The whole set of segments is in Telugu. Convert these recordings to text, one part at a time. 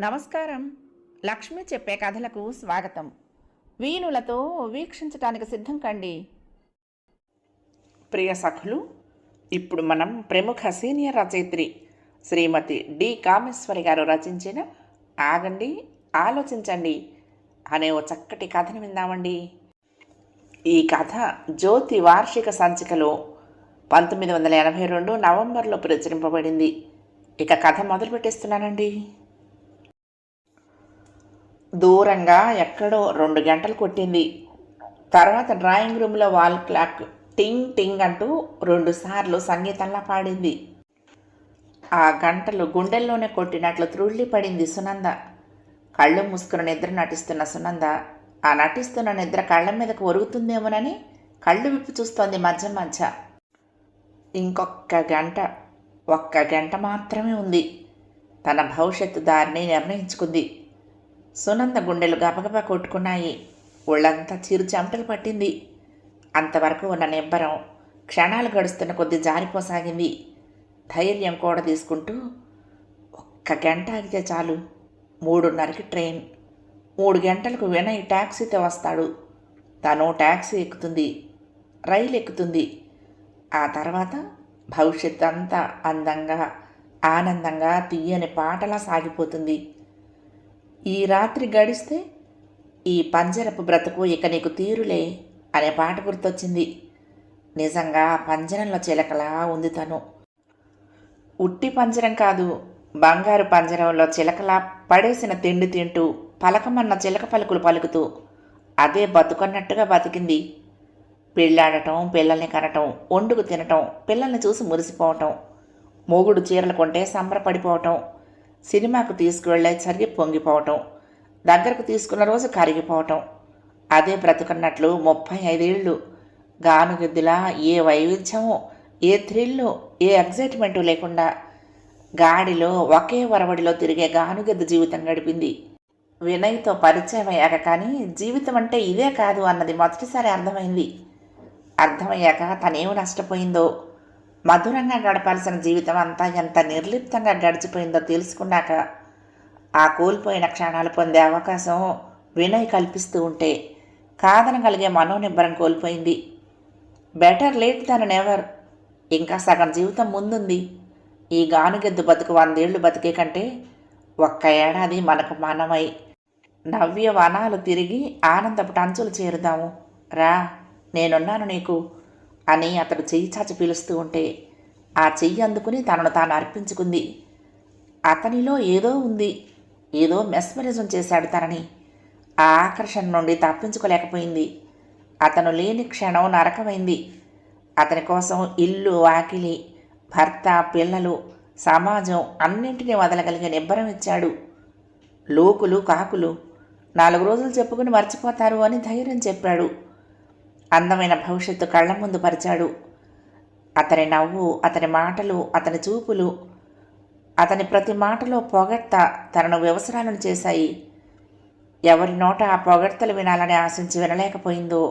నమస్కారం. లక్ష్మి చెప్పే కథలకు స్వాగతం. వీణులతో వీక్షించటానికి సిద్ధం కండి. ప్రియ సఖులు ఇప్పుడు మనం ప్రముఖ సీనియర్ రచయిత్రి శ్రీమతి డి. కామేశ్వరి గారు రచించిన ఆగండి ఆలోచించండి అనే ఓ చక్కటి కథను విందామండి. ఈ కథ జ్యోతి వార్షిక సంచికలో పంతొమ్మిది వందల ఎనభై రెండు నవంబర్లో ప్రచురింపబడింది. ఇక కథ మొదలు పెట్టేస్తున్నానండి దూరంగా ఎక్కడో రెండు గంటలు కొట్టింది. తర్వాత డ్రాయింగ్ రూమ్లో వాల్ క్లాక్ టింగ్ టింగ్ అంటూ రెండుసార్లు సంగీతంలా పాడింది. ఆ గంటలు గుండెల్లోనే కొట్టినట్లు త్రుళ్ళి పడింది సునంద. కళ్ళు మూసుకుని నిద్ర నటిస్తున్న సునంద ఆ నటిస్తున్న నిద్ర కళ్ళ మీదకు ఒరుగుతుందేమోనని కళ్ళు విప్పి చూస్తోంది మధ్య మధ్య. ఇంకొక గంట ఒక్క గంట మాత్రమే ఉంది. తన భవిష్యత్తు దారిని నిర్ణయించుకుంది. సునంద గుండెలు గబగబా కొట్టుకున్నాయి. ఒళ్ళంతా చిరు చెమటలు పట్టింది. అంతవరకు ఉన్న నిబ్బరం క్షణాలు గడుస్తున్న కొద్ది జారిపోసాగింది. ధైర్యం కూడా తీసుకుంటూ ఒక్క గంట ఆగితే చాలు. మూడున్నరకి ట్రైన్. మూడు గంటలకు వినయ్ ట్యాక్సీతో వస్తాడు. తను ట్యాక్సీ ఎక్కుతుంది. రైలు ఎక్కుతుంది. ఆ తర్వాత భవిష్యత్ అంతా అందంగా ఆనందంగా తీయని పాటలా సాగిపోతుంది. ఈ రాత్రి గడిస్తే ఈ పంజరపు బ్రతుకు ఇక నీకు తీరులే అనే పాట గుర్తొచ్చింది. నిజంగా పంజరంలో చిలకలా ఉంది తను. ఉట్టి పంజరం కాదు బంగారు పంజరంలో చిలకలా పడేసిన తిండి తింటూ పలకమన్న చిలక పలుకులు పలుకుతూ అదే బతుకన్నట్టుగా బతికింది. పెళ్ళాడటం పిల్లల్ని కనటం వండుకు తినటం పిల్లల్ని చూసి మురిసిపోవటం మొగుడు చీరలు కొంటే సంబరపడిపోవటం సినిమాకు తీసుకువెళ్ళేసరికి పొంగిపోవటం దగ్గరకు తీసుకున్న రోజు కరిగిపోవటం. అదే బ్రతుకున్నట్లు ముప్పై ఐదేళ్ళు గానుగిద్దులా ఏ వైవిధ్యము ఏ థ్రిల్లు ఏ ఎగ్జైట్మెంటు లేకుండా గాడిలో ఒకే వరవడిలో తిరిగే గానుగెద్దు జీవితం గడిపింది. వినయ్తో పరిచయం అయ్యాక కానీ జీవితం అంటే ఇదే కాదు అన్నది మొదటిసారి అర్థమైంది. అర్థమయ్యాక తనేమి నష్టపోయిందో మధురంగా గడపాల్సిన జీవితం అంతా ఎంత నిర్లిప్తంగా గడిచిపోయిందో తెలుసుకున్నాక ఆ కోల్పోయిన క్షణాలు పొందే అవకాశం వినయ్ కల్పిస్తూ ఉంటే కాదనగలిగే మనోనిబ్బరం కోల్పోయింది. Better late than never. ఇంకా సగం జీవితం ముందుంది. ఈ గానుగెద్దు బతుకు వందేళ్ళు బతికే కంటే ఒక్క ఏడాది మనకు మనమై నవ్య వనాలు తిరిగి ఆనందపు టంచులు చేరుదాము. రా నేనున్నాను నీకు. అని అతడు చెయ్యి చాచి పిలుస్తూ ఉంటే ఆ చెయ్యి అందుకుని తనను తాను అర్పించుకుంది. అతనిలో ఏదో ఉంది. ఏదో మెస్మరిజం చేశాడు తనని. ఆ ఆకర్షణ నుండి తప్పించుకోలేకపోయింది. అతను లేని క్షణం నరకమైంది. అతని కోసం ఇల్లు వాకిలి భర్త పిల్లలు సమాజం అన్నింటినీ వదలగలిగే నిబ్బరం ఇచ్చాడు. లోకులు కాకులు నాలుగు రోజులు చెప్పుకుని మర్చిపోతారు అని ధైర్యం చెప్పాడు. అందమైన భవిష్యత్తు కళ్ళ ముందు పరిచాడు. అతని నవ్వు అతని మాటలు అతని చూపులు అతని ప్రతి మాటలో పొగడ్త తనను వ్యవసరాలను చేశాయి. ఎవరి నోట ఆ పొగడ్తలు వినాలని ఆశించి వినలేకపోయిందో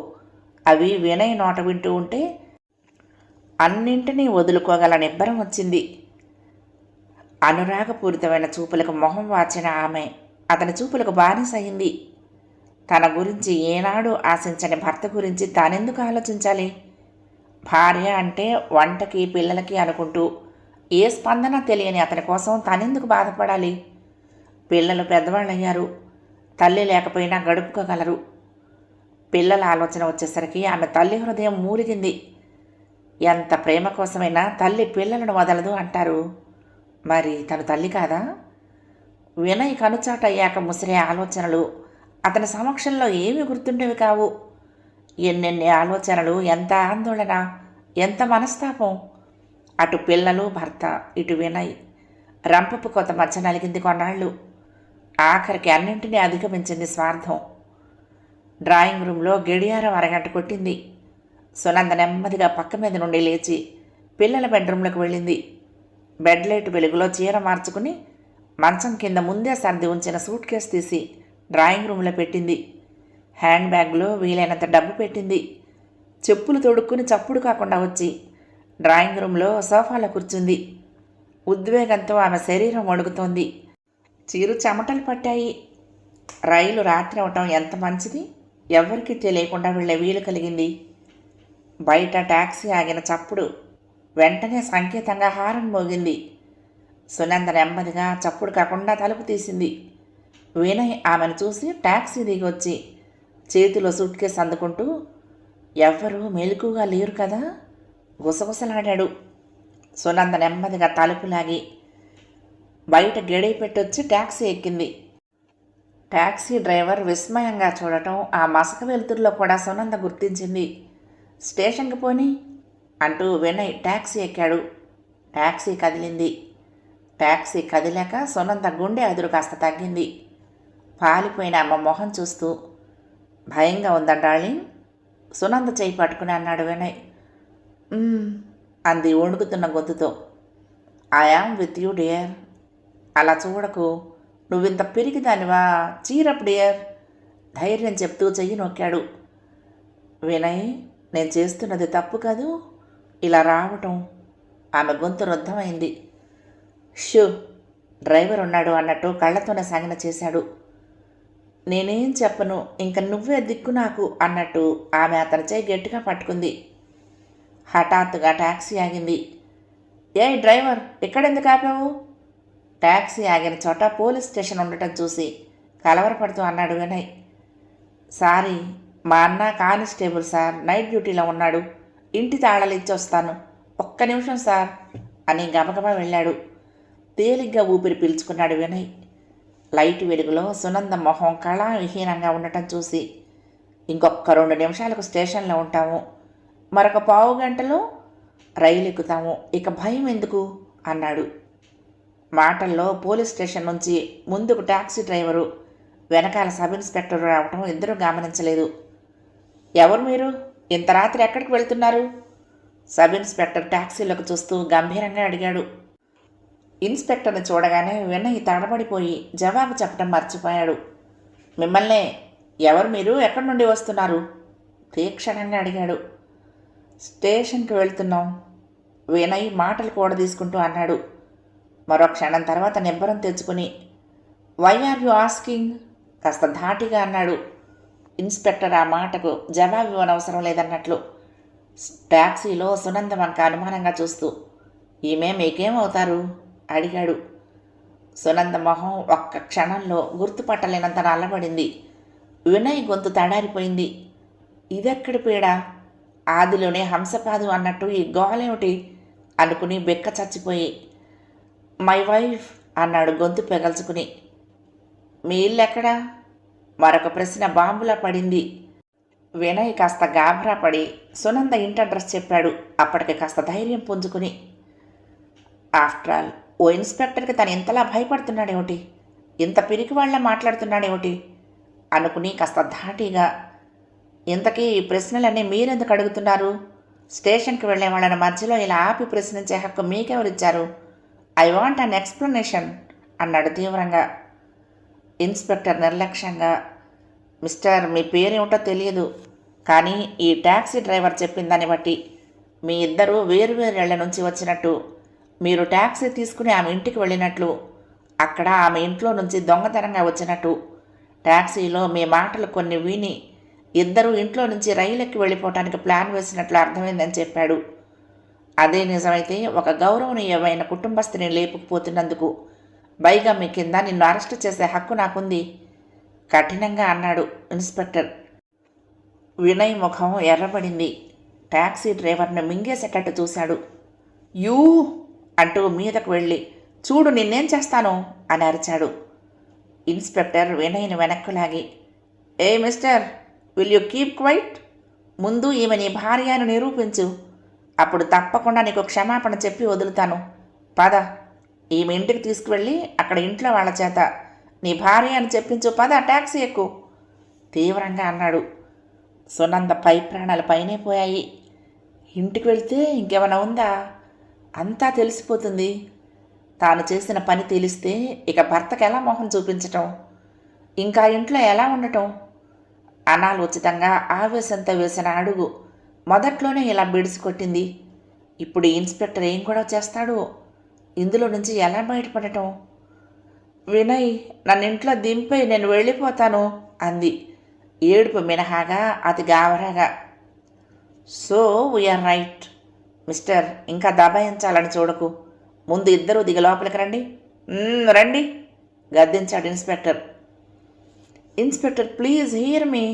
అవి వినయ నోట వింటూ ఉంటే అన్నింటినీ వదులుకోగల నిబ్బరం వచ్చింది. అనురాగపూరితమైన చూపులకు మొహం వాచిన ఆమె అతని చూపులకు బానిసయింది. తన గురించి ఏనాడు ఆశించని భర్త గురించి తానెందుకు ఆలోచించాలి? భార్య అంటే వంటకి పిల్లలకి అనుకుంటూ ఏ స్పందన తెలియని అతని కోసం తనెందుకు బాధపడాలి? పిల్లలు పెద్దవాళ్ళయ్యారు. తల్లి లేకపోయినా గడుపుకోగలరు. పిల్లల ఆలోచన వచ్చేసరికి ఆమె తల్లి హృదయం మూలిగింది. ఎంత ప్రేమ కోసమైనా తల్లి పిల్లలను వదలదు అంటారు. మరి తను తల్లి కాదా? వినయ్ కనుచాటయ్యాక ముసిరే ఆలోచనలు అతని సమక్షంలో ఏమీ గుర్తుండేవి కావు. ఎన్నెన్ని ఆలోచనలు ఎంత ఆందోళన ఎంత మనస్తాపం. అటు పిల్లలు భర్త ఇటు వినయ్. రంపపు కొత్త మధ్య నలిగింది కొన్నాళ్ళు. ఆఖరికి అన్నింటినీ అధిగమించింది స్వార్థం. డ్రాయింగ్ రూమ్లో గడియారం అరగంట కొట్టింది. సునంద నెమ్మదిగా పక్క మీద నుండి లేచి పిల్లల బెడ్రూమ్లోకి వెళ్ళింది. బెడ్ లైట్ వెలుగులో చీర మార్చుకుని మంచం కింద ముందే సర్ది ఉంచిన సూట్ కేసు తీసి డ్రాయింగ్ రూమ్లో పెట్టింది. హ్యాండ్ బ్యాగ్లో వీలైనంత డబ్బు పెట్టింది. చెప్పులు తొడుక్కుని చప్పుడు కాకుండా వచ్చి డ్రాయింగ్ రూమ్లో సోఫాలో కూర్చుంది. ఉద్వేగంతో ఆమె శరీరం వణుకుతోంది. చీరు చెమటలు పట్టాయి. రైలు రాత్రి అవటం ఎంత మంచిది? ఎవరికీ తెలియకుండా వెళ్ళే వీలు కలిగింది. బయట ట్యాక్సీ ఆగిన చప్పుడు. వెంటనే సంకేతంగా హారన్ మోగింది. సునంద నెమ్మదిగా చప్పుడు కాకుండా తలుపు తీసింది. వినయ్ ఆమెను చూసి ట్యాక్సీ దిగొచ్చి చేతిలో సూట్ కేసు అందుకుంటూ ఎవ్వరూ మెలకుగా లేరు కదా? గుసగుసలాడాడు సునంద నెమ్మదిగా తలుపు లాగి బయట గెడి పెట్టొచ్చి ట్యాక్సీ ఎక్కింది. ట్యాక్సీ డ్రైవర్ విస్మయంగా చూడటం ఆ మసక వెలుతురులో కూడా సునంద గుర్తించింది. స్టేషన్కి పోని? అంటూ వినయ్ ట్యాక్సీ ఎక్కాడు. ట్యాక్సీ కదిలింది. ట్యాక్సీ కదిలాక సునంద గుండె అదురు కాస్త తగ్గింది. పాలిపోయిన అమ్మ మొహం చూస్తూ భయంగా ఉందా డార్లింగ్? సునంద చేయి పట్టుకుని అన్నాడు వినయ్. అంది వణుకుతున్న గొంతుతో. I am with you dear. అలా చూడకు. నువ్వింత పిరికిదానివా చీరప్ డియర్. ధైర్యం చెప్తూ చెయ్యి నొక్కాడు. వినయ్ నేను చేస్తున్నది తప్పు కాదు. ఇలా రావటం. ఆమె గొంతు రుద్ధమైంది షూ డ్రైవర్ ఉన్నాడు అన్నట్టు కళ్ళతోనే సాగిన చేశాడు. నేనేం చెప్పను ఇంక నువ్వే దిక్కు నాకు అన్నట్టు ఆమె అతని చేయి గట్టిగా పట్టుకుంది. హఠాత్తుగా ట్యాక్సీ ఆగింది. ఏ డ్రైవర్ ఇక్కడెందుకు ఆపావు? ట్యాక్సీ ఆగిన చోట పోలీస్ స్టేషన్ ఉండటం చూసి కలవరపడుతూ అన్నాడు వినయ్. సారీ మా అన్న కానిస్టేబుల్ సార్ నైట్ డ్యూటీలో ఉన్నాడు. ఇంటి తాళాలు ఇచ్చి వస్తాను ఒక్క నిమిషం సార్ అని గబగబా వెళ్ళాడు. తేలిగ్గా ఊపిరి పీల్చుకున్నాడు వినయ్. లైట్ వెలుగులో సునంద మొహం కళావిహీనంగా ఉండటం చూసి ఇంకొక రెండు నిమిషాలకు స్టేషన్లో ఉంటాము. మరొక పావు గంటలో రైలు ఎక్కుతాము. ఇక భయం ఎందుకు అన్నాడు. మాటల్లో పోలీస్ స్టేషన్ నుంచి ముందుకు టాక్సీ డ్రైవరు వెనకాల సబ్ ఇన్స్పెక్టర్ రావటం ఇద్దరూ గమనించలేదు. ఎవరు మీరు? ఇంత రాత్రి ఎక్కడికి వెళ్తున్నారు సబ్ ఇన్స్పెక్టర్ టాక్సీలకు చూస్తూ గంభీరంగా అడిగాడు. ఇన్స్పెక్టర్ని చూడగానే వినయ్ తడబడిపోయి జవాబు చెప్పడం మర్చిపోయాడు. మిమ్మల్నే ఎవరు మీరు? ఎక్కడి నుండి వస్తున్నారు? తీక్షణంగా అడిగాడు. స్టేషన్కి వెళ్తున్నాం. వినయ్ మాటలు కూడా తీసుకుంటూ అన్నాడు. మరో క్షణం తర్వాత నిబ్బరం తెచ్చుకుని వై ఆర్ యు ఆస్కింగ్? కాస్త ధాటిగా అన్నాడు. ఇన్స్పెక్టర్ ఆ మాటకు జవాబు ఇవ్వనవసరం లేదన్నట్లు ట్యాక్సీలో సునంద వంక అనుమానంగా చూస్తూ ఈమె మీకేమవుతారు? అడిగాడు. సునంద మొహం ఒక్క క్షణంలో గుర్తుపట్టలేనంత నల్లబడింది. వినయ్ గొంతు తడారిపోయింది. ఇదెక్కడి పీడ? ఆదిలోనే హంసపాదు అన్నట్టు ఈ గోలేమిటి అనుకుని బెక్క చచ్చిపోయి. మై వైఫ్ అన్నాడు గొంతు పెగల్చుకుని. మీ ఇల్లెక్కడా? మరొక ప్రశ్న బాంబులా పడింది. వినయ్ కాస్త గాభరా పడి సునంద ఇంటి అడ్రస్ చెప్పాడు. అప్పటికి కాస్త ధైర్యం పుంజుకుని. ఆఫ్టర్ ఆల్ ఓ ఇన్స్పెక్టర్కి తను ఇంతలా భయపడుతున్నాడేమిటి? ఇంత పిరికి వాళ్ళ మాట్లాడుతున్నాడేమిటి? అనుకుని కాస్త ధాటిగా ఇంతకీ ఈ ప్రశ్నలన్నీ మీరెందుకు అడుగుతున్నారు? స్టేషన్కి వెళ్ళే వాళ్ళని మధ్యలో ఇలా ఆపి ప్రశ్నించే హక్కు మీకెవరిచ్చారు? ఐ వాంట్ అన్ ఎక్స్ప్లెనేషన్ అన్నాడు తీవ్రంగా. ఇన్స్పెక్టర్ నిర్లక్ష్యంగా మిస్టర్ మీ పేరేమిటో తెలియదు కానీ ఈ ట్యాక్సీ డ్రైవర్ చెప్పిన దాన్ని బట్టి మీ ఇద్దరు వేరువేరు ఇళ్ళ నుంచి వచ్చినట్టు మీరు ట్యాక్సీ తీసుకుని ఆమె ఇంటికి వెళ్ళినట్లు అక్కడ ఆమె ఇంట్లో నుంచి దొంగతనంగా వచ్చినట్టు. ట్యాక్సీలో మీ మాటలు కొన్ని విని ఇద్దరు ఇంట్లో నుంచి రైలెక్కి వెళ్ళిపోవటానికి ప్లాన్ వేసినట్లు అర్థమైందని చెప్పాడు. అదే నిజమైతే ఒక గౌరవనీయమైన కుటుంబస్తుని లేపుకుపోతున్నందుకు బైగమ్మి కింద నిన్ను అరెస్ట్ చేసే హక్కు నాకుంది కఠినంగా అన్నాడు ఇన్స్పెక్టర్. వినయ్ ముఖం ఎర్రబడింది. ట్యాక్సీ డ్రైవర్ను మింగేసేటట్టు చూశాడు. యూ! అంటూ మీదకు వెళ్ళి చూడు నిన్నేం చేస్తాను? అని అరిచాడు. ఇన్స్పెక్టర్ వినయ్ని వెనక్కు లాగి ఏ mister will you keep quiet? ముందు ఈమె నీ భార్య అని నిరూపించు. అప్పుడు తప్పకుండా నీకు క్షమాపణ చెప్పి వదులుతాను. పద ఈమె ఇంటికి తీసుకువెళ్ళి అక్కడ ఇంట్లో వాళ్ళ చేత నీ భార్య అని చెప్పించు. పద ట్యాక్సీ ఎక్కు. తీవ్రంగా అన్నాడు. సునంద పై ప్రాణాలు పైనే పోయాయి. ఇంటికి వెళ్తే ఇంకేమైనా ఉందా? అంతా తెలిసిపోతుంది. తాను చేసిన పని తెలిస్తే ఇక భర్తకు ఎలా మొహం చూపించటం? ఇంకా ఇంట్లో ఎలా ఉండటం? అనాలోచితంగా ఆవేశంతో వేసిన అడుగు మొదట్లోనే ఇలా బిడిసి కొట్టింది ఇప్పుడు ఇన్స్పెక్టర్ ఏం కూడా చేస్తాడు? ఇందులో నుంచి ఎలా బయటపడటం? వినయ్ నన్ను ఇంట్లో దింపై నేను వెళ్ళిపోతాను అంది. ఏడుపు మినహాగా అతి గావరాగా so we are right mister ఇంకా దబాయించాలని చూడకు. ముందు ఇద్దరూ దిగ లోపలికి రండి. రండి గద్దించాడు inspector. Inspector please hear me.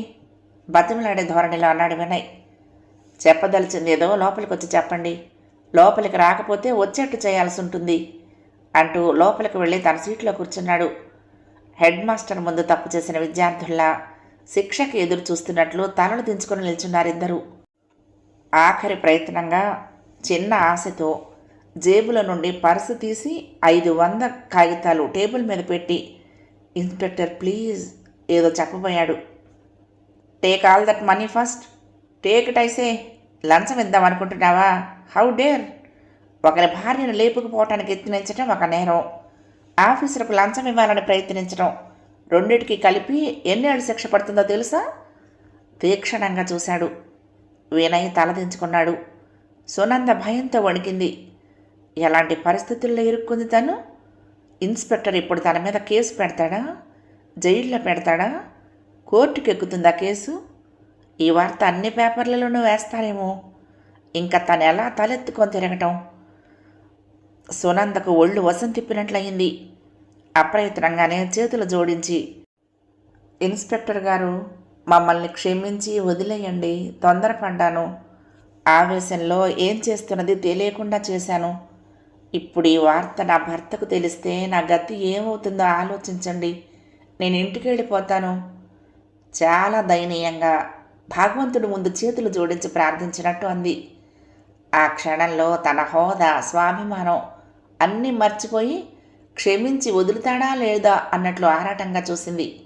బతిమలాడే ధోరణిలో అన్నాడు వినయ్. చెప్పదలిచింది ఏదో లోపలికి వచ్చి చెప్పండి. లోపలికి రాకపోతే వచ్చేట్టు చేయాల్సి ఉంటుంది అంటూ లోపలికి వెళ్ళి తన సీట్లో కూర్చున్నాడు. హెడ్ మాస్టర్ ముందు తప్పు చేసిన విద్యార్థుల్లా శిక్షకి ఎదురు చూస్తున్నట్లు తలలు దించుకొని నిల్చున్నారు ఇద్దరు ఆఖరి ప్రయత్నంగా చిన్న ఆశతో జేబుల నుండి పర్సు తీసి ఐదు వంద కాగితాలు టేబుల్ మీద పెట్టి ఇన్స్పెక్టర్ ప్లీజ్ ఏదో చెప్పబోయాడు. Take all that money first take it ఐసే లంచం ఇద్దాం అనుకుంటున్నావా? హౌ డేర్ ఒకరి భార్యను లేపుకుపోవటానికి యత్నించడం ఒక నేరం. ఆఫీసర్కు లంచం ఇవ్వాలని ప్రయత్నించడం రెండిటికి కలిపి ఎన్నేళ్ళు శిక్ష పడుతుందో తెలుసా? తీక్షణంగా చూశాడు. వినయ్ తలదించుకున్నాడు. సునంద భయంతో వణికింది. ఎలాంటి పరిస్థితుల్లో ఇరుక్కుంది తను? ఇన్స్పెక్టర్ ఇప్పుడు తన మీద కేసు పెడతాడా? జైల్లో పెడతాడా? కోర్టుకు ఎక్కుతుందా కేసు? ఈ వార్త అన్ని పేపర్లలోనూ వేస్తారేమో. ఇంకా తను ఎలా తలెత్తుకొని తిరగటం? సునందకు ఒళ్ళు వసం తిప్పినట్లయింది. అప్రయత్నంగానే చేతులు జోడించి ఇన్స్పెక్టర్ గారు మమ్మల్ని క్షమించి వదిలేయండి తొందరపడ్డాను. ఆవేశంలో ఏం చేస్తున్నది తెలియకుండా చేశాను. ఇప్పుడు ఈ వార్త నా భర్తకు తెలిస్తే నా గతి ఏమవుతుందో ఆలోచించండి. నేను ఇంటికి వెళ్ళిపోతాను. చాలా దయనీయంగా భగవంతుడి ముందు చేతులు జోడించి ప్రార్థించినట్టు అంది. ఆ క్షణంలో తన హోదా స్వాభిమానం అన్నీ మర్చిపోయి క్షమించి వదులుతాడా లేదా అన్నట్లు ఆరాటంగా చూసింది.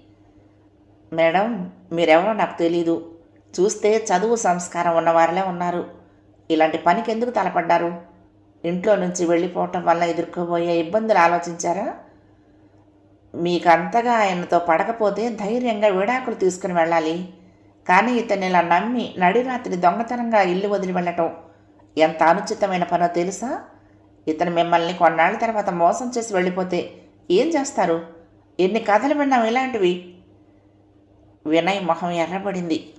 మేడం మీరెవరో నాకు తెలీదు. చూస్తే చదువు సంస్కారం ఉన్నవారిలే ఉన్నారు. ఇలాంటి పనికి ఎందుకు తలపడ్డారు? ఇంట్లో నుంచి వెళ్ళిపోవటం వల్ల ఎదుర్కోబోయే ఇబ్బందులు ఆలోచించారా? మీకు అంతగా ఆయనతో పడకపోతే ధైర్యంగా విడాకులు తీసుకుని వెళ్ళాలి. కానీ ఇతను ఇలా నమ్మి నడిరాత్రి దొంగతనంగా ఇల్లు వదిలి వెళ్ళటం ఎంత అనుచితమైన పనో తెలుసా? ఇతను మిమ్మల్ని కొన్నాళ్ళ తర్వాత మోసం చేసి వెళ్ళిపోతే ఏం చేస్తారు? ఎన్ని కథలు విన్నాం ఇలాంటివి? వినయ్ మొహం ఎర్రబడింది.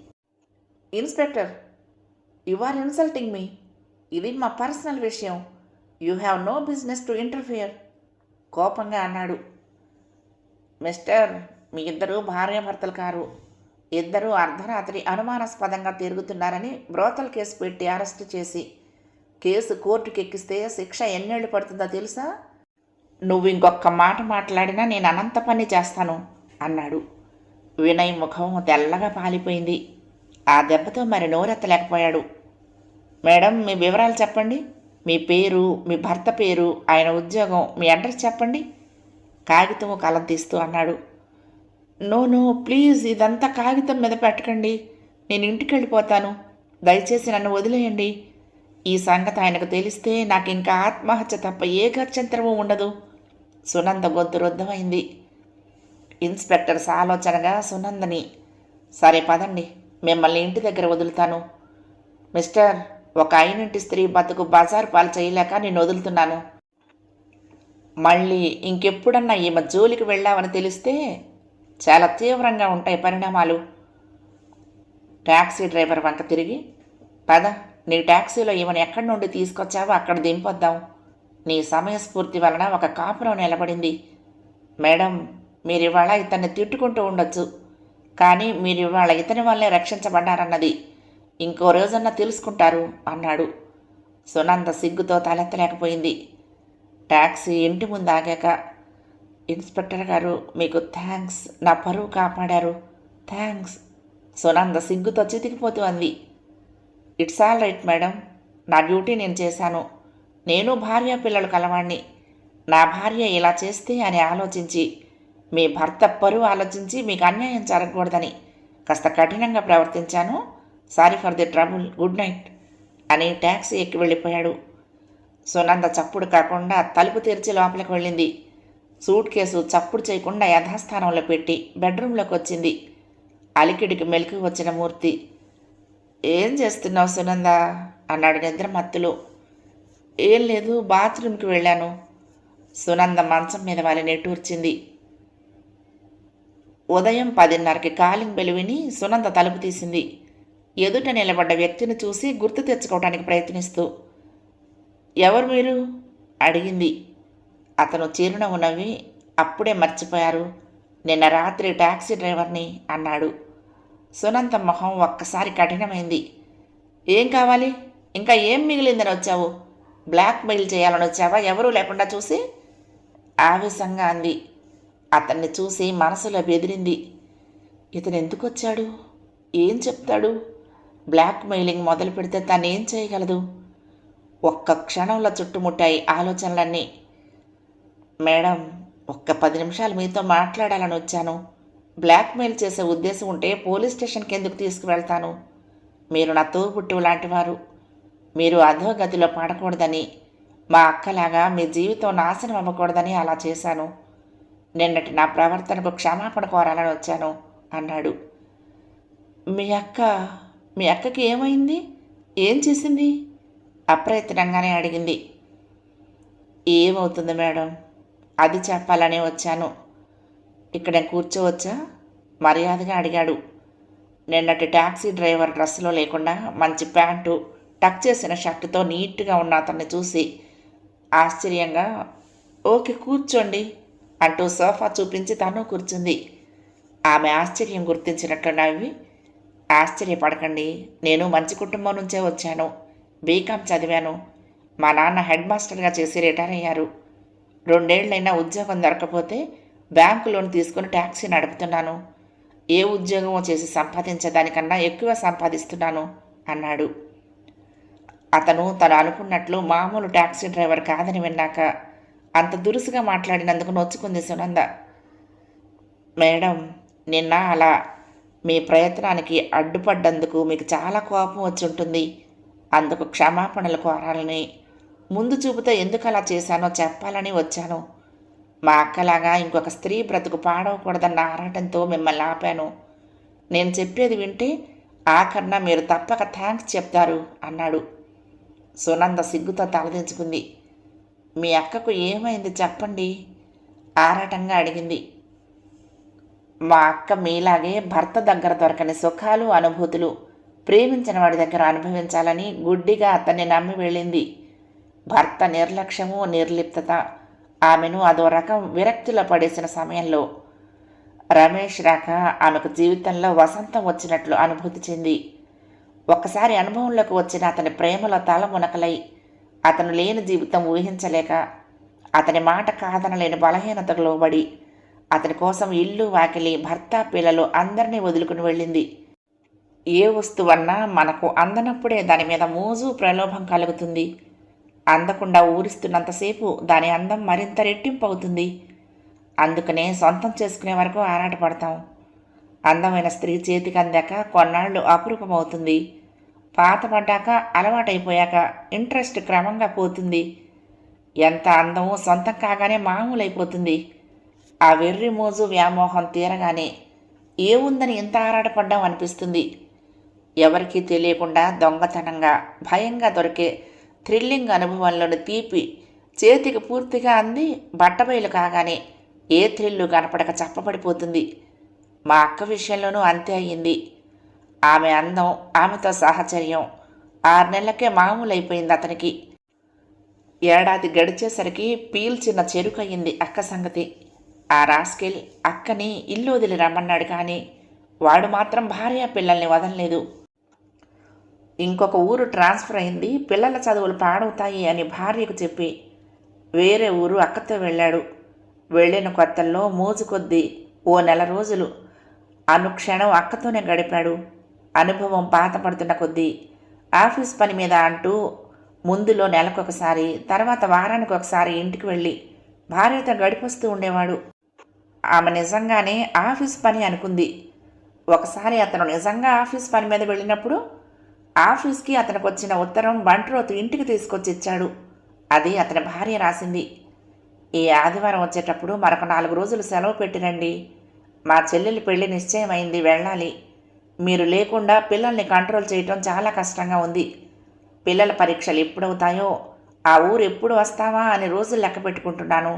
Inspector you are insulting me ఇది మా పర్సనల్ విషయం. You have no business to interfere కోపంగా అన్నాడు. మిస్టర్ మీ ఇద్దరు భార్యాభర్తలు కారు. ఇద్దరూ అర్ధరాత్రి అనుమానాస్పదంగా తిరుగుతున్నారని బ్రోతల్ కేసు పెట్టి అరెస్టు చేసి. కేసు కోర్టుకి ఎక్కిస్తే శిక్ష ఎన్నేళ్ళు పడుతుందో తెలుసా? నువ్వు ఇంకొక మాట మాట్లాడినా నేను అనంత పని చేస్తాను అన్నాడు. వినయ్ ముఖం తెల్లగా పాలిపోయింది. ఆ దెబ్బతో మరి నోరెత్తలేకపోయాడు. మేడం మీ వివరాలు చెప్పండి. మీ పేరు మీ భర్త పేరు ఆయన ఉద్యోగం మీ అడ్రస్ చెప్పండి. కాగితం కలం తీస్తూ అన్నాడు. నో నో ప్లీజ్ ఇదంతా కాగితం మీద పెట్టకండి. నేను ఇంటికి వెళ్ళిపోతాను. దయచేసి నన్ను వదిలేయండి. ఈ సంగతి ఆయనకు తెలిస్తే నాకు ఇంకా ఆత్మహత్య తప్ప ఏ గత్యంతరము ఉండదు. సునంద గొంతు రుద్ధమైంది ఇన్స్పెక్టర్స్ ఆలోచనగా సునందని. సరే పదండి. మిమ్మల్ని ఇంటి దగ్గర వదులుతాను. మిస్టర్ ఒక అయినింటి స్త్రీ బతుకు బజారు పాలు చేయలేక నేను వదులుతున్నాను. మళ్ళీ ఇంకెప్పుడన్నా ఈమె జోలికి వెళ్ళావని తెలిస్తే చాలా తీవ్రంగా ఉంటాయి పరిణామాలు. ట్యాక్సీ డ్రైవర్ వంక తిరిగి పద నీ ట్యాక్సీలో ఈమెను ఎక్కడి నుండి తీసుకొచ్చావో అక్కడ దింపొద్దాం. నీ సమయస్ఫూర్తి వలన ఒక కాపురం నిలబడింది. మేడం మీరు ఇవాళ ఇతన్ని తిట్టుకుంటూ ఉండొచ్చు. కానీ మీరు వాళ్ళ ఇతని వల్లే రక్షించబడ్డారన్నది ఇంకో రోజన్నా తెలుసుకుంటారు అన్నాడు. సునంద సిగ్గుతో తలెత్తలేకపోయింది. ట్యాక్సీ ఇంటి ముందు ఆగాక ఇన్స్పెక్టర్ గారు మీకు థ్యాంక్స్ నా పరువు కాపాడారు. థ్యాంక్స్. సునంద సిగ్గుతో చితికిపోతూ అంది. It's all right madam. నా డ్యూటీ నేను చేశాను. నేను భార్య పిల్లలు కలవాణ్ణి. నా భార్య ఇలా చేస్తే అని ఆలోచించి మీ భర్త పరువు ఆలోచించి మీకు అన్యాయం జరగకూడదని కాస్త కఠినంగా ప్రవర్తించాను. Sorry for the trouble good night అని ట్యాక్సీ ఎక్కి వెళ్ళిపోయాడు. సునంద చప్పుడు కాకుండా తలుపు తెరిచి లోపలికి వెళ్ళింది. సూట్ కేసు చప్పుడు చేయకుండా యథాస్థానంలో పెట్టి బెడ్రూమ్లోకి వచ్చింది. అలికిడికి మెలకు వచ్చిన మూర్తి. ఏం చేస్తున్నావు సునంద? అన్నాడు నిద్ర మత్తులో. ఏం లేదు బాత్రూమ్కి వెళ్ళాను. సునంద మంచం మీద వాళ్ళని నెట్టూర్చింది ఉదయం పదిన్నరకి కాలింగ్ బెల్ విని సునంద తలుపు తీసింది. ఎదుట నిలబడ్డ వ్యక్తిని చూసి గుర్తు తెచ్చుకోవడానికి ప్రయత్నిస్తూ ఎవరు మీరు? అడిగింది. అతను చిరునవ్వు నవ్వి అప్పుడే మర్చిపోయారు. నిన్న రాత్రి టాక్సీ డ్రైవర్ని అన్నాడు. సునంత మొహం ఒక్కసారి కఠినమైంది. ఏం కావాలి? ఇంకా ఏం మిగిలిందని వచ్చావు? బ్లాక్ మెయిల్ చేయాలని వచ్చావా? ఎవరూ లేకుండా చూసి? ఆవేశంగా అంది. అతన్ని చూసి మనసులో బెదిరింది. ఇతను ఎందుకు వచ్చాడు ఏం చెప్తాడు? బ్లాక్ మెయిలింగ్ మొదలు పెడితే తను ఏం చేయగలదు? ఒక్క క్షణంలో చుట్టుముట్టాయి ఆలోచనలన్నీ. మేడం ఒక్క పది నిమిషాలు మీతో మాట్లాడాలని వచ్చాను. బ్లాక్మెయిల్ చేసే ఉద్దేశం ఉంటే పోలీస్ స్టేషన్కి ఎందుకు తీసుకువెళ్తాను? మీరు నా తోబుట్టు లాంటివారు. మీరు అధోగతిలో పడకూడదని మా అక్కలాగా మీ జీవితం నాశనం అవ్వకూడదని అలా చేశాను. నిన్నటి నా ప్రవర్తనకు క్షమాపణ కోరాలని వచ్చాను అన్నాడు. మీ అక్క మీ అక్కకి ఏమైంది? ఏం చేసింది? అప్రయత్నంగానే అడిగింది. ఏమవుతుంది మేడం? అది చెప్పాలనే వచ్చాను. ఇక్కడ కూర్చోవచ్చా? మర్యాదగా అడిగాడు. నిన్నటి ట్యాక్సీ డ్రైవర్ డ్రెస్సులో లేకుండా మంచి ప్యాంటు టక్ చేసిన షర్టుతో నీట్గా ఉన్న అతన్ని చూసి ఆశ్చర్యంగా ఓకే కూర్చోండి. అంటూ సోఫా చూపించి తను కూర్చుంది. ఆమె ఆశ్చర్యం గుర్తించినట్లు నవ్వి ఆశ్చర్యపడకండి నేను మంచి కుటుంబం నుంచే వచ్చాను. బీకామ్ చదివాను. మా నాన్న హెడ్ మాస్టర్గా చేసి రిటైర్ అయ్యారు. రెండేళ్ళైనా ఉద్యోగం దొరకపోతే బ్యాంకు లోన్ తీసుకుని ట్యాక్సీ నడుపుతున్నాను. ఏ ఉద్యోగమో చేసి సంపాదించేదానికన్నా ఎక్కువ సంపాదిస్తున్నాను అన్నాడు. అతను తను అనుకున్నట్లు మామూలు ట్యాక్సీ డ్రైవర్ కాదని విన్నాక అంత దురుసుగా మాట్లాడినందుకు నొచ్చుకుంది సునంద. మేడం నిన్న అలా మీ ప్రయత్నానికి అడ్డుపడ్డందుకు మీకు చాలా కోపం వచ్చి ఉంటుంది అందుకు క్షమాపణలు కోరాలని ముందు చూపుతో ఎందుకు అలా చేశానో చెప్పాలని వచ్చాను. మా అక్కలాగా ఇంకొక స్త్రీ బ్రతుకు పాడవకూడదన్న ఆరాటంతో మిమ్మల్ని ఆపాను. నేను చెప్పేది వింటే ఆఖరణ మీరు తప్పక థ్యాంక్స్ చెప్తారు అన్నాడు. సునంద సిగ్గుతో తలదించుకుంది. మీ అక్కకు ఏమైంది చెప్పండి? ఆరాటంగా అడిగింది. మా అక్క మీలాగే భర్త దగ్గర దొరకని సుఖాలు అనుభూతులు ప్రేమించిన వాడి దగ్గర అనుభవించాలని గుడ్డిగా అతన్ని నమ్మి వెళ్ళింది. భర్త నిర్లక్ష్యము నిర్లిప్తత ఆమెను అదో రకం విరక్తిలో పడేసిన సమయంలో రమేష్ రాక ఆమెకు జీవితంలో వసంతం వచ్చినట్లు అనుభూతి చెంది. ఒక్కసారి అనుభవంలోకి వచ్చిన అతని ప్రేమలో తల మునకలై అతను లేని జీవితం ఊహించలేక అతని మాట కాదనలేని బలహీనతకు లోబడి అతని కోసం ఇల్లు వాకిలి భర్త పిల్లలు అందరినీ వదులుకుని వెళ్ళింది. ఏ వస్తువన్నా మనకు అందనప్పుడే దాని మీద మోజు ప్రలోభం కలుగుతుంది. అందకుండా ఊరిస్తున్నంతసేపు దాని అందం మరింత రెట్టింపు అవుతుంది అందుకనే సొంతం చేసుకునే వరకు ఆరాటపడతాం. అందమైన స్త్రీ చేతికి అందాక కొన్నాళ్ళు అపురూపమవుతుంది. పాతపడ్డాక అలవాటైపోయాక ఇంట్రెస్ట్ క్రమంగా పోతుంది. ఎంత అందమో సొంతం కాగానే మామూలైపోతుంది. ఆ వెర్రి మోజు వ్యామోహం తీరగానే ఏముందని ఎంత ఆరాటపడ్డాం అనిపిస్తుంది. ఎవరికీ తెలియకుండా దొంగతనంగా భయంగా దొరికే థ్రిల్లింగ్ అనుభవంలోని తీపి చేతికి పూర్తిగా అంది బట్టబయలు కాగానే ఏ థ్రిల్లు కనపడక చప్పబడిపోతుంది మా అక్క విషయంలోనూ అంతే అయ్యింది. ఆమె అందం ఆమెతో సాహచర్యం. ఆరు నెలలకే మామూలైపోయింది అతనికి. ఏడాది గడిచేసరికి పీల్చిన చెరుకయ్యింది అక్క సంగతి. ఆ రాస్కిల్ అక్కని ఇల్లు వదిలి రమ్మన్నాడు కానీ వాడు మాత్రం భార్య పిల్లల్ని వదలలేదు. ఇంకొక ఊరు ట్రాన్స్ఫర్ అయింది పిల్లల చదువులు పాడవుతాయి అని భార్యకు చెప్పి వేరే ఊరు అక్కతో వెళ్ళాడు. వెళ్ళిన కొత్తల్లో మోజు కొద్దీ ఓ నెల రోజులు. అనుక్షణం అక్కతోనే గడిపాడు. అనుభవం పాతపడుతున్న కొద్దీ ఆఫీస్ పని మీద అంటూ ముందులో నెలకొకసారి తర్వాత వారానికి ఒకసారి ఇంటికి వెళ్ళి భార్యతో గడిపొస్తూ ఉండేవాడు. ఆమె నిజంగానే ఆఫీస్ పని అనుకుంది. ఒకసారి అతను నిజంగా ఆఫీస్ పని మీద వెళ్ళినప్పుడు ఆఫీస్కి అతనికి వచ్చిన ఉత్తరం బంట్రోతు ఇంటికి తీసుకొచ్చి ఇచ్చాడు అది అతని భార్య రాసింది. ఈ ఆదివారం వచ్చేటప్పుడు మరొక నాలుగు రోజులు సెలవు పెట్టిరండి. మా చెల్లెలి పెళ్ళి నిశ్చయమైంది వెళ్ళాలి. మీరు లేకుండా పిల్లల్ని కంట్రోల్ చేయటం చాలా కష్టంగా ఉంది. పిల్లల పరీక్షలు ఎప్పుడవుతాయో ఆ ఊరు ఎప్పుడు వస్తావా అని రోజులు లెక్క పెట్టుకుంటున్నాను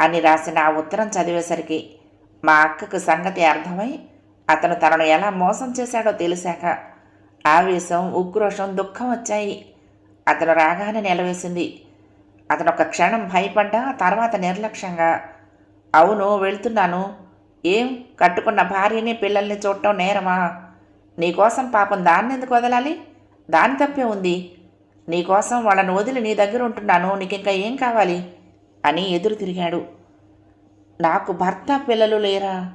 అని రాసిన ఆ ఉత్తరం చదివేసరికి మా అక్కకు సంగతి అర్థమై అతను తనను ఎలా మోసం చేశాడో తెలిసాక ఆవేశం ఉక్రోషం దుఃఖం వచ్చాయి. అతను రాగానే నిలవేసింది. అతను ఒక క్షణం భయపడ్డా తర్వాత నిర్లక్ష్యంగా అవును వెళ్తున్నాను. ఏం కట్టుకున్న భార్యని పిల్లల్ని చూడటం నేరమా? నీకోసం పాపం దాన్ని ఎందుకు వదలాలి? దాని తప్పే ఉంది. నీకోసం వాళ్ళని వదిలి నీ దగ్గర ఉంటున్నాను నీకింకా ఏం కావాలి? అని ఎదురు తిరిగాడు. నాకు భర్త పిల్లలు లేరా?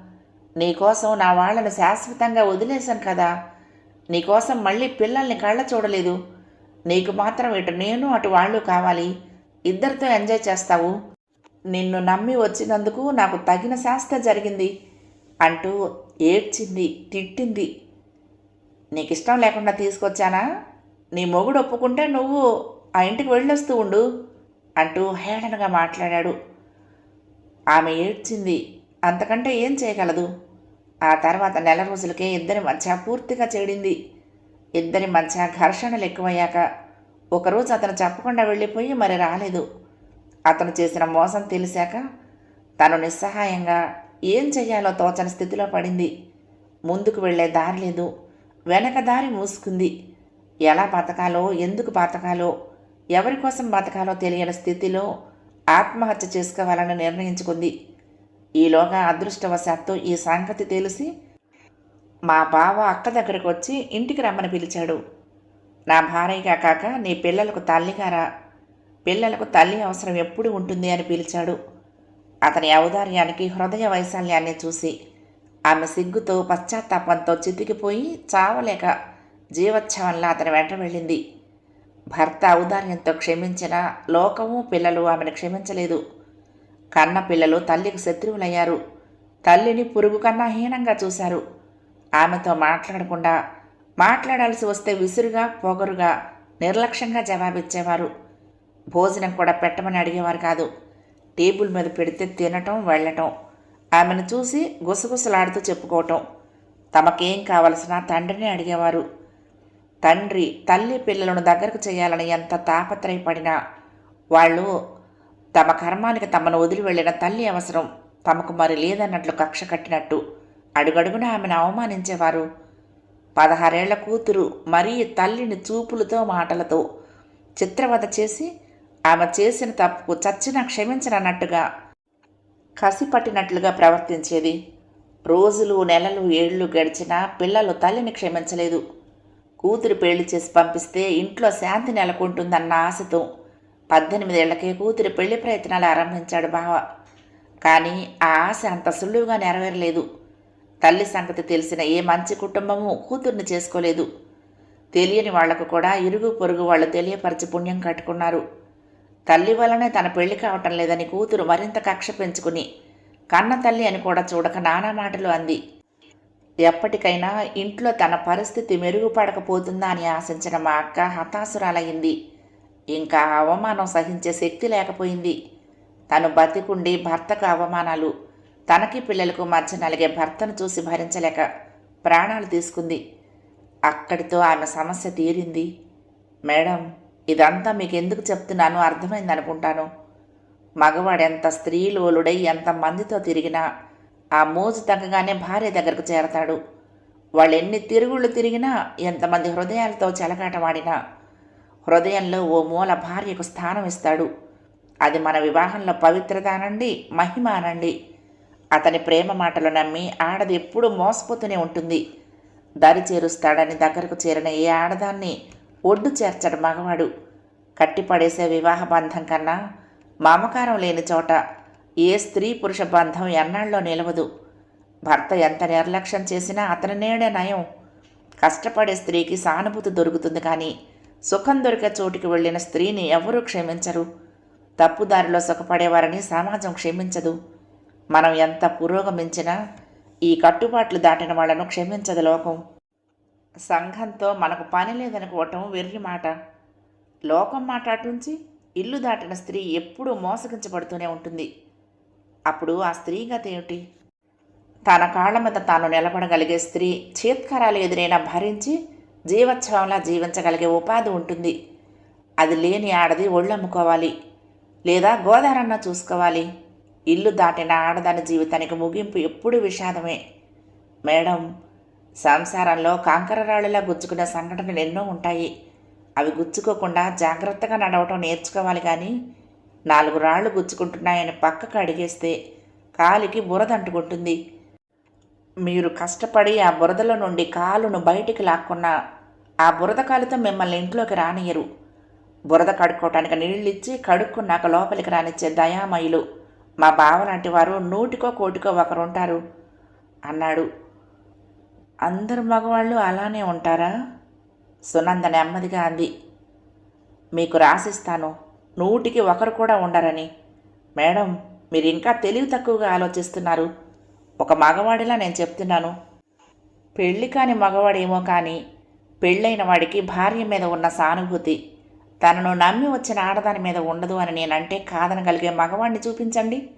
నీకోసం నా వాళ్ళను శాశ్వతంగా వదిలేశాను కదా? నీకోసం మళ్ళీ పిల్లల్ని కళ్ళ చూడలేదు. నీకు మాత్రం ఇటు నేను అటు వాళ్ళు కావాలి. ఇద్దరితో ఎంజాయ్ చేస్తావు. నిన్ను నమ్మి వచ్చినందుకు నాకు తగిన శాస్త్ర జరిగింది అంటూ ఏడ్చింది తిట్టింది. నీకు ఇష్టం లేకుండా తీసుకొచ్చానా? నీ మొగుడు ఒప్పుకుంటే నువ్వు ఆ ఇంటికి వెళ్ళొస్తూ ఉండు అంటూ హేళనగా మాట్లాడాడు. ఆమె ఏడ్చింది అంతకంటే ఏం చేయగలదు? ఆ తర్వాత నెల రోజులకే ఇద్దరి మధ్య పూర్తిగా చెడింది. ఇద్దరి మధ్య ఘర్షణలు ఎక్కువయ్యాక ఒకరోజు అతను చెప్పకుండా వెళ్ళిపోయి మరి రాలేదు. అతను చేసిన మోసం తెలిసాక తను నిస్సహాయంగా ఏం చెయ్యాలో తోచని స్థితిలో పడింది. ముందుకు వెళ్ళే దారి లేదు. వెనక దారి మూసుకుంది. ఎలా బతకాలో ఎందుకు బతకాలో ఎవరి కోసం బతకాలో తెలియని స్థితిలో ఆత్మహత్య చేసుకోవాలని నిర్ణయించుకుంది. ఈలోగా అదృష్టవశాత్తు ఈ సంగతి తెలిసి మా బావ అక్క దగ్గరకు వచ్చి ఇంటికి రమ్మని పిలిచాడు. నా భార్యగా కాక నీ పిల్లలకు తల్లిగారా పిల్లలకు తల్లి అవసరం ఎప్పుడు ఉంటుంది అని పిలిచాడు. అతని ఔదార్యానికి హృదయ వైశాల్యాన్ని చూసి ఆమె సిగ్గుతో పశ్చాత్తాపంతో చితికిపోయి చావలేక జీవోత్సవంలా అతని వెంట వెళ్ళింది. భర్త ఔదార్యంతో క్షమించిన లోకము పిల్లలు ఆమెను క్షమించలేదు. కన్న పిల్లలు తల్లికి శత్రువులయ్యారు. తల్లిని పురుగు కన్నా హీనంగా చూశారు. ఆమెతో మాట్లాడకుండా మాట్లాడాల్సి వస్తే విసురుగా పొగరుగా నిర్లక్ష్యంగా జవాబిచ్చేవారు. భోజనం కూడా పెట్టమని అడిగేవారు కాదు. టేబుల్ మీద పెడితే తినటం వెళ్ళటం ఆమెను చూసి గుసగుసలాడుతూ చెప్పుకోవటం. తమకేం కావలసిన తండ్రిని అడిగేవారు. తండ్రి తల్లి పిల్లలను దగ్గరకు చేయాలని ఎంత తాపత్రయపడినా వాళ్ళు తమ కర్మానికి తమను వదిలి వెళ్ళిన తల్లి అవసరం. తమకు మరి లేదన్నట్లు కక్ష కట్టినట్టు అడుగడుగున ఆమెను అవమానించేవారు. పదహారేళ్ళ కూతురు మరీ తల్లిని చూపులతో మాటలతో చిత్రవద చేసి ఆమె చేసిన తప్పుకు చచ్చినా క్షమించనన్నట్టుగా కసిపట్టినట్లుగా ప్రవర్తించేది. రోజులు నెలలు ఏళ్ళు గడిచినా పిల్లలు తల్లిని క్షమించలేదు. కూతురు పెళ్ళి చేసి పంపిస్తే ఇంట్లో శాంతి నెలకొంటుందన్న ఆశతో పద్దెనిమిదేళ్ళకే కూతురు పెళ్ళి ప్రయత్నాలు ఆరంభించాడు బావ. కానీ ఆ ఆశ అంత సులువుగా నెరవేరలేదు. తల్లి సంగతి తెలిసిన ఏ మంచి కుటుంబము కూతుర్ని చేసుకోలేదు. తెలియని వాళ్ళకు కూడా ఇరుగు పొరుగు వాళ్ళు తెలియపరిచి పుణ్యం కట్టుకున్నారు. తల్లి వలనే తన పెళ్ళి కావటం లేదని కూతురు మరింత కక్ష పెంచుకుని కన్న తల్లి అని కూడా చూడక నానా మాటలు అంది. ఎప్పటికైనా ఇంట్లో తన పరిస్థితి మెరుగుపడకపోతుందా అని ఆశించిన మా అక్క హతాశురాలయ్యింది. ఇంకా అవమానం సహించే శక్తి లేకపోయింది. తను బతికుండి భర్తకు అవమానాలు తనకి పిల్లలకు మధ్య నలిగే భర్తను చూసి భరించలేక ప్రాణాలు తీసుకుంది. అక్కడితో ఆమె సమస్య తీరింది. మేడం ఇదంతా మీకు ఎందుకు చెప్తున్నానో? అర్థమైంది అనుకుంటాను. మగవాడెంత స్త్రీలోలుడై ఎంత మందితో తిరిగినా ఆ మోజు తగ్గగానే భార్య దగ్గరకు చేరతాడు. వాళ్ళు ఎన్ని తిరుగుళ్ళు తిరిగినా ఎంతమంది హృదయాలతో చెలగాటమాడినా హృదయంలో ఓ మూల భార్యకు స్థానం ఇస్తాడు. అది మన వివాహంలో పవిత్రత అనండి మహిమ అనండి అతని ప్రేమ మాటలు నమ్మి ఆడది ఎప్పుడూ మోసపోతూనే ఉంటుంది. దరి చేరుస్తాడని దగ్గరకు చేరిన ఏ ఆడదాన్ని ఒడ్డు చేర్చడు మగవాడు. కట్టిపడేసే వివాహ బంధం కన్నా మమకారం లేని చోట ఏ స్త్రీ పురుష బంధం ఎన్నాళ్ళలో నిలవదు. భర్త ఎంత నిర్లక్ష్యం చేసినా అతని నేడే నయం. కష్టపడే స్త్రీకి సానుభూతి దొరుకుతుంది కానీ సుఖం దొరికే చోటికి వెళ్ళిన స్త్రీని ఎవరూ క్షమించరు. తప్పుదారిలో సుఖపడేవారని సమాజం క్షమించదు. మనం ఎంత పురోగమించినా ఈ కట్టుబాట్లు దాటిన వాళ్ళను క్షమించదు లోకం. సంఘంతో మనకు పని లేదనుకోవటం వెర్రి మాట. లోకం మాట ఇల్లు దాటిన స్త్రీ ఎప్పుడూ మోసగించబడుతూనే ఉంటుంది. అప్పుడు ఆ స్త్రీ గత ఏమిటి? తన కాళ్ళ మీద తాను నిలబడగలిగే స్త్రీ చేత్కరాలు ఎదురైనా భరించి జీవోత్సవంలా జీవించగలిగే ఉపాధి ఉంటుంది. అది లేని ఆడది ఒళ్ళమ్ముకోవాలి. లేదా గోదారన్న చూసుకోవాలి. ఇల్లు దాటిన ఆడదాని జీవితానికి ముగింపు ఎప్పుడు విషాదమే. మేడం సంసారంలో కాంకరరాళ్ళలా గుచ్చుకునే సంఘటనలు ఎన్నో ఉంటాయి. అవి గుచ్చుకోకుండా జాగ్రత్తగా నడవటం నేర్చుకోవాలి కానీ నాలుగు రాళ్ళు గుచ్చుకుంటున్నాయని పక్కకు అడిగేస్తే కాలికి బురద అంటుకుంటుంది మీరు కష్టపడి ఆ బురదలో నుండి కాలును బయటికి లాక్కున్నా ఆ బురద కాలుతో మిమ్మల్ని ఇంట్లోకి రానియరు బురద కడుక్కోవటానికి నీళ్ళిచ్చి కడుక్కున్నాక లోపలికి రానిచ్చే దయామయులు. మా బావ లాంటి వారు నూటికో కోటికో ఒకరుంటారు అన్నాడు. అందరు మగవాళ్ళు అలానే ఉంటారా? సునంద నెమ్మదిగా అంది. మీకు రాసిస్తాను. నూటికి ఒకరు కూడా ఉండరని. మేడం మీరు ఇంకా తెలివి తక్కువగా ఆలోచిస్తున్నారు. ఒక మగవాడిలా నేను చెప్తున్నాను. పెళ్ళి కాని మగవాడేమో కానీ పెళ్ళైన వాడికి భార్య మీద ఉన్న సానుభూతి. తనను నమ్మి వచ్చిన ఆడదాని మీద ఉండదు అని నేనంటే కాదనగలిగే మగవాడిని చూపించండి.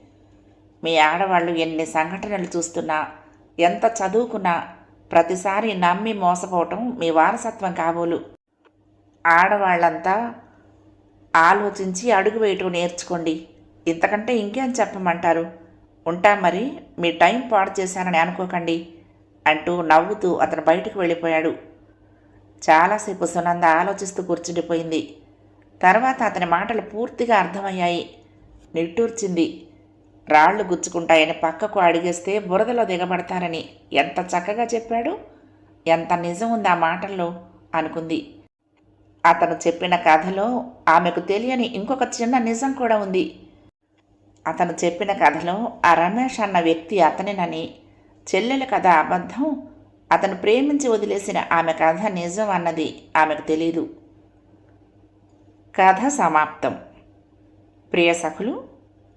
మీ ఆడవాళ్ళు ఎన్ని సంఘటనలు చూస్తున్నా ఎంత చదువుకున్నా ప్రతిసారి నమ్మి మోసపోవటం మీ వారసత్వం కాబోలు. ఆడవాళ్ళంతా ఆలోచించి అడుగు వేయటం నేర్చుకోండి. ఇంతకంటే ఇంకేం చెప్పమంటారు? ఉంటా మరి మీ టైం పాడు చేశానని అనుకోకండి అంటూ నవ్వుతూ అతను బయటకు వెళ్ళిపోయాడు. చాలాసేపు సునంద ఆలోచిస్తూ కూర్చుండిపోయింది. తర్వాత అతని మాటలు పూర్తిగా అర్థమయ్యాయి. నిట్టూర్చింది. రాళ్ళు గుచ్చుకుంటాయని పక్కకు అడిగేస్తే బురదలో దిగబడతారని ఎంత చక్కగా చెప్పాడు? ఎంత నిజం ఉంది ఆ మాటల్లో? అనుకుంది. అతను చెప్పిన కథలో ఆమెకు తెలియని ఇంకొక చిన్న నిజం కూడా ఉంది. అతను చెప్పిన కథలో ఆ రమేష్ అన్న వ్యక్తి అతనినని చెల్లెల కథ అబద్ధం అతను ప్రేమించి వదిలేసిన ఆమె కథ నిజం అన్నది ఆమెకు తెలీదు. కథ సమాప్తం. ప్రియ సఖులు